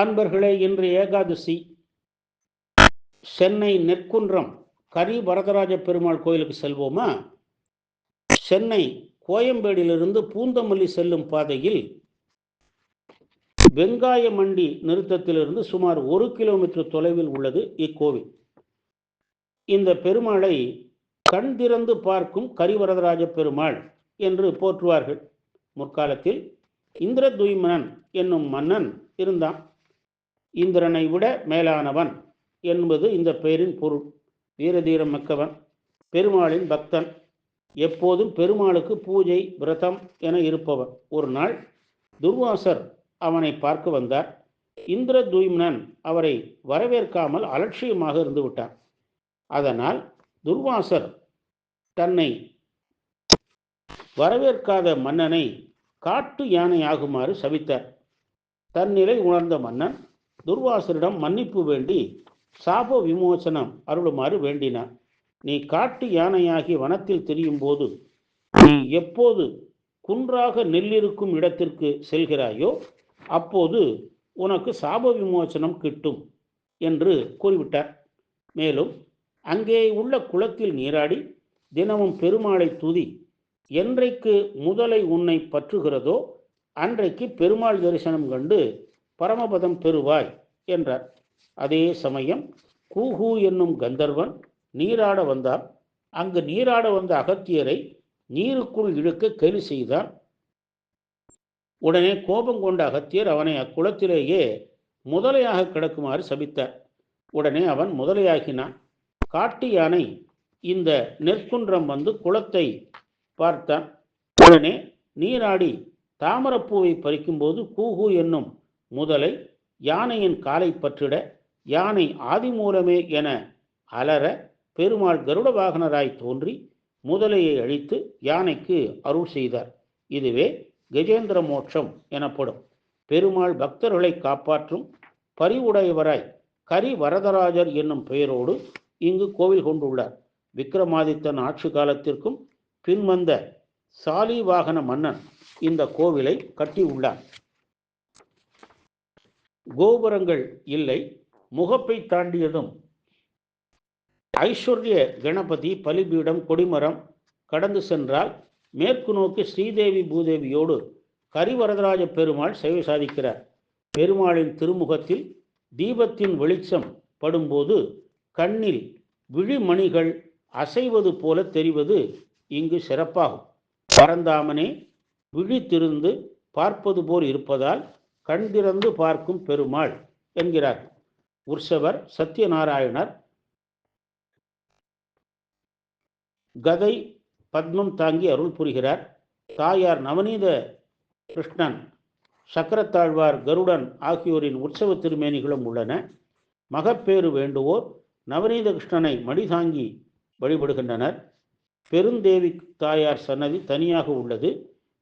அன்பர்களே இன்று ஏகாதசி. சென்னை நெற்குன்றம் கரி வரதராஜ பெருமாள் கோயிலுக்கு செல்வோமா? சென்னை கோயம்பேடிலிருந்து பூந்தமல்லி செல்லும் பாதையில் வெங்காய மண்டி நிறுத்தத்திலிருந்து சுமார் ஒரு கிலோமீட்டர் தொலைவில் உள்ளது இக்கோவில். இந்த பெருமாளை கண் திறந்து பார்க்கும் கரிவரதராஜ பெருமாள் என்று போற்றுவார்கள். முற்காலத்தில் இந்திரதுய்மனன் என்னும் மன்னன் இருந்தான். இந்திரனை விட மேலானவன் என்பது இந்த பெயரின் பொருள். வீரதீரம் மிக்கவன் பெருமாளின் பக்தன். எப்போதும் பெருமாளுக்கு பூஜை விரதம் என இருப்பவன். ஒரு நாள் துர்வாசர் அவனை பார்க்க வந்தார். இந்திரதுய்மனன் அவரை வரவேற்காமல் அலட்சியமாக இருந்துவிட்டார் அதனால் துர்வாசர் தன்னை வரவேற்காத மன்னனை காட்டு யானை ஆகுமாறு சவித்தார் தன்னிலை உணர்ந்த மன்னன் துர்வாசரிடம் மன்னிப்பு வேண்டி சாப விமோசனம் அருளுமாறு வேண்டினான். நீ காட்டு யானையாகி வனத்தில் திரியும் போது நீ எப்போது குன்றாக நெல்லிருக்கும் இடத்திற்கு செல்கிறாயோ அப்போது உனக்கு சாப விமோசனம் கிட்டும் என்று கூறிவிட்டார். மேலும் அங்கே உள்ள குளத்தில் நீராடி தினமும் பெருமாளை துதி என்றைக்கு முதலை உன்னை பற்றுகிறதோ அன்றைக்கு பெருமாள் தரிசனம் கண்டு பரமபதம் பெறுவாய் என்றார். அதே சமயம் கூஹு என்னும் கந்தர்வன் நீராட வந்தார் அங்கு நீராட வந்த அகத்தியரை நீருக்குள் இழுக்க கேலி செய்தான். உடனே கோபம் கொண்ட அகத்தியர் அவனை அக்குளத்திலேயே முதலையாக கிடக்குமாறு சபித்தார். உடனே அவன் முதலையாகினான். காட்டு யானை இந்த நெற்குன்றம் வந்து குளத்தை பார்த்தான். உடனே நீராடி தாமரப்பூவை பறிக்கும்போது கூஹு என்னும் முதலை யானையின் காலை பற்றிட யானை ஆதிமூலமே என அலற பெருமாள் கருட வாகனராய் தோன்றி முதலையை அழித்து யானைக்கு அருள் செய்தார். இதுவே கஜேந்திர மோட்சம் எனப்படும். பெருமாள் பக்தர்களை காப்பாற்றும் பரிவுடையவராய் கரி வரதராஜர் என்னும் பெயரோடு இங்கு கோவில் கொண்டுள்ளார். விக்ரமாதித்தன் ஆட்சி காலத்திற்கும் பின்வந்த சாலிவாகன மன்னன் இந்த கோவிலை கட்டியுள்ளார். கோபுரங்கள் இல்லை முகப்பை தாண்டியதும். ஐஸ்வர்ய கணபதி பலிபீடம் கொடிமரம் கடந்து சென்றால் மேற்கு நோக்கி ஸ்ரீதேவி பூதேவியோடு கரிவரதராஜ பெருமாள் சேவை சாதிக்கிறார். பெருமாளின் திருமுகத்தில் தீபத்தின் வெளிச்சம் படும்போது கண்ணில் விழிமணிகள் அசைவது போல தெரிவது இங்கு சிறப்பாகும். பரந்தாமனே விழித்திருந்து பார்ப்பது போல் இருப்பதால் கண் திறந்து பார்க்கும் பெருமாள் என்கிறார். உற்சவர் சத்யநாராயணர். கதை பத்மம் தாங்கி அருள் புரிகிறார். தாயார் நவநீத கிருஷ்ணன் சக்கரத்தாழ்வார் கருடன் ஆகியோரின் உற்சவ திருமேனிகளும் உள்ளன. மகப்பேறு வேண்டுவோர் நவநீத கிருஷ்ணனை மடிதாங்கி வழிபடுகின்றனர். பெருந்தேவி தாயார் சன்னதி தனியாக உள்ளது.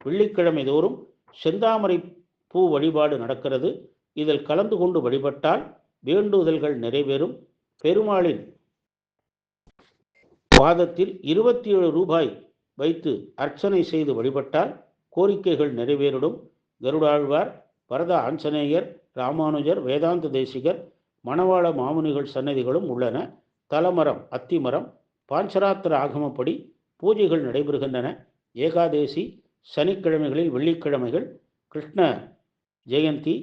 வெள்ளிக்கிழமை தோறும் செந்தாமரை பூ வழிபாடு நடக்கிறது. இதில் கலந்து கொண்டு வழிபட்டால் வேண்டுதல்கள் நிறைவேறும். பெருமாளின் பாதத்தில் இருபத்தி ஏழு ரூபாய் வைத்து அர்ச்சனை செய்து வழிபட்டால் கோரிக்கைகள் நிறைவேறிடும். கருடாழ்வார் வரத ஆஞ்சநேயர் ராமானுஜர் வேதாந்த தேசிகர் மணவாள மாமுனிகள் சன்னதிகளும் உள்ளன. தலமரம் அத்திமரம் பாஞ்சராத்திர ஆகமப்படி பூஜைகள் நடைபெறுகின்றன. ஏகாதேசி சனிக்கிழமைகளில் வெள்ளிக்கிழமைகள் கிருஷ்ண ஜெயந்தி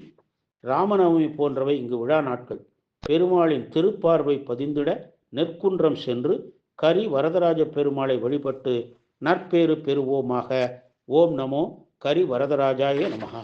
ராமநவமி போன்றவை இங்கு விழா நாட்கள். பெருமாளின் திருப்பார்வை பதிந்திட நெற்குன்றம் சென்று கரி வரதராஜ பெருமாளை வழிபட்டு நற்பேறு பெறுவோமாக. ஓம் நமோ கரி வரதராஜாய நமகா